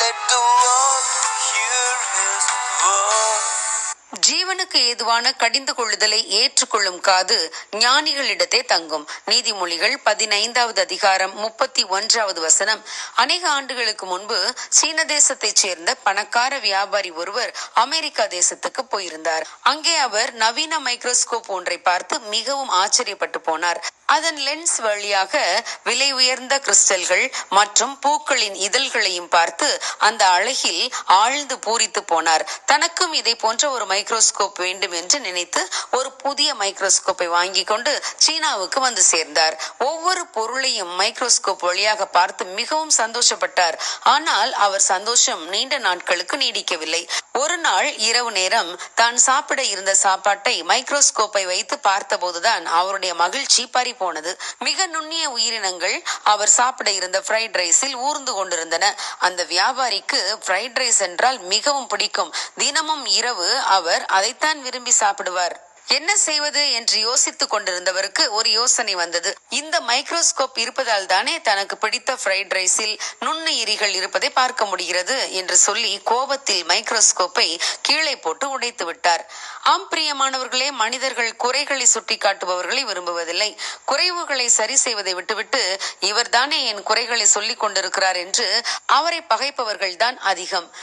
Let the world hear his voice. ஜீவனுக்கு ஏதுவான கடிந்து கொள்ளுதலை ஏற்றுக்கொள்ளும் காது ஞானிகளிடத்தே தங்கும். நீதிமொழிகள் பதினைந்தாவது அதிகாரம் முப்பத்தி ஒன்றாவது வசனம். அநேக ஆண்டுகளுக்கு முன்பு சீன தேசத்தைச் சேர்ந்த பணக்கார வியாபாரி ஒருவர் அமெரிக்கா தேசத்துக்கு போயிருந்தார். அங்கே அவர் நவீன மைக்ரோஸ்கோப் ஒன்றை பார்த்து மிகவும் ஆச்சரியப்பட்டு போனார். அதன் லென்ஸ் வழியாக விலை உயர்ந்த கிறிஸ்டல்கள் மற்றும் பூக்களின் இதழ்களையும் பார்த்து அந்த அழகில் ஆழ்ந்து பூரித்து போனார். தனக்கும் இதை போன்ற ஒரு மைக்ரோஸ்கோப் வேண்டும் என்று நினைத்து ஒரு புதிய மைக்ரோஸ்கோப்பை வாங்கி கொண்டு சீனாவுக்கு வந்து சேர்ந்தார். ஒவ்வொரு பொருளையும் மைக்ரோஸ்கோப் வழியாக பார்த்து மிகவும் சந்தோஷப்பட்டார். ஆனால் அவர் சந்தோஷம் நீண்ட நாட்களுக்கு நீடிக்கவில்லை. ஒரு நாள் இரவு நேரம் தான் சாப்பிட இருந்த சாப்பாட்டை மைக்ரோஸ்கோப்பை வைத்து பார்த்தபோதுதான் அவருடைய மகிழ்ச்சி பறி போனது மிக நுண்ணிய உயிரினங்கள் அவர் சாப்பிட இருந்த ஃப்ரைட் ரைஸில் ஊர்ந்து கொண்டிருந்தன. அந்த வியாபாரிக்கு ஃப்ரைட் ரைஸ் என்றால் மிகவும் பிடிக்கும். தினமும் இரவு அவர் அதைத்தான் விரும்பி சாப்பிடுவார். என்ன செய்வது என்று யோசித்துக் கொண்டிருந்தவருக்கு ஒரு யோசனை வந்தது. இந்த மைக்ரோஸ்கோப் இருப்பதால் தானே தனக்கு பிடித்த ஃப்ரைட் ரைஸில் நுண்ணுயிரிகள் இருப்பதை பார்க்க முடிகிறது என்று சொல்லி கோபத்தில் மைக்ரோஸ்கோப்பை கீழே போட்டு உடைத்து விட்டார். ஆம் பிரியமானவர்களே மனிதர்கள் குறைகளை சுட்டி காட்டுபவர்களை விரும்புவதில்லை. குறைவுகளை சரி செய்வதை விட்டுவிட்டு இவர்தானே என் குறைகளை சொல்லிக் கொண்டிருக்கிறார் என்று அவரை பகைப்பவர்கள் தான் அதிகம்.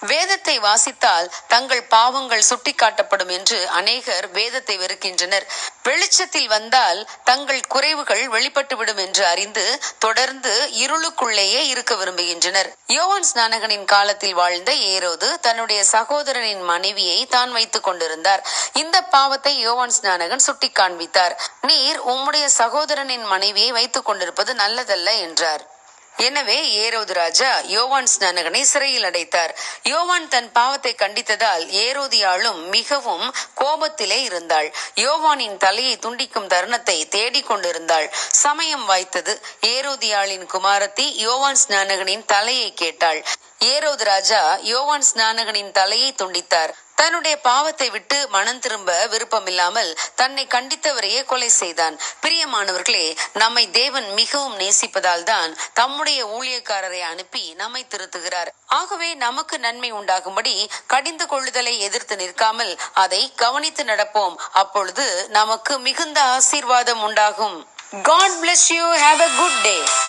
வேதத்தை வாசித்தால் தங்கள் பாவங்கள் சுட்டிக்காட்டப்படும் என்று அநேகர் வேதத்தை வெறுக்கின்றனர். வெளிச்சத்தில் வந்தால் தங்கள் குறைவுகள் வெளிப்பட்டுவிடும் என்று அறிந்து தொடர்ந்து இருளுக்குள்ளேயே இருக்க விரும்புகின்றனர். யோவான் ஸ்நானகனின் காலத்தில் வாழ்ந்த ஏரோது தன்னுடைய சகோதரனின் மனைவியை தான் வைத்துக் கொண்டிருந்தார். இந்த பாவத்தை யோவான் ஸ்நானகன் சுட்டி காண்பித்தார் நீர் உம்முடைய சகோதரனின் மனைவியை வைத்துக் கொண்டிருப்பது நல்லதல்ல என்றார். எனவே ஏரோது ராஜா யோவான் ஸ்நானகனை சிறையில் அடைத்தார். யோவான் தன் பாவத்தை கண்டித்ததால் ஏரோதியாளும் மிகவும் கோபத்திலே இருந்தாள். யோவானின் தலையை துண்டிக்கும் தருணத்தை தேடிக் கொண்டிருந்தாள். சமயம் வாய்த்தது. ஏரோதியாளின் குமாரத்தி யோவான் ஸ்நானகனின் தலையை கேட்டாள். ஏரோது ராஜா யோவான் ஸ்நானகனின் தலையை துண்டித்தார். தன்னுடைய பாவத்தை விட்டு மனம் திரும்ப விருப்பமில்லாமல் தன்னை கண்டித்தவரையே கொலை செய்தான். பிரியமானவர்களே நம்மை தேவன் மிகவும் நேசிப்பதால் தான் தம்முடைய ஊழியக்காரரை அனுப்பி நம்மை திருத்துகிறார். ஆகவே நமக்கு நன்மை உண்டாகும்படி கடிந்து கொள்ளுதலை எதிர்த்து நிற்காமல் அதை கவனித்து நடப்போம். அப்பொழுது நமக்கு மிகுந்த ஆசீர்வாதம் உண்டாகும். God bless you have a good day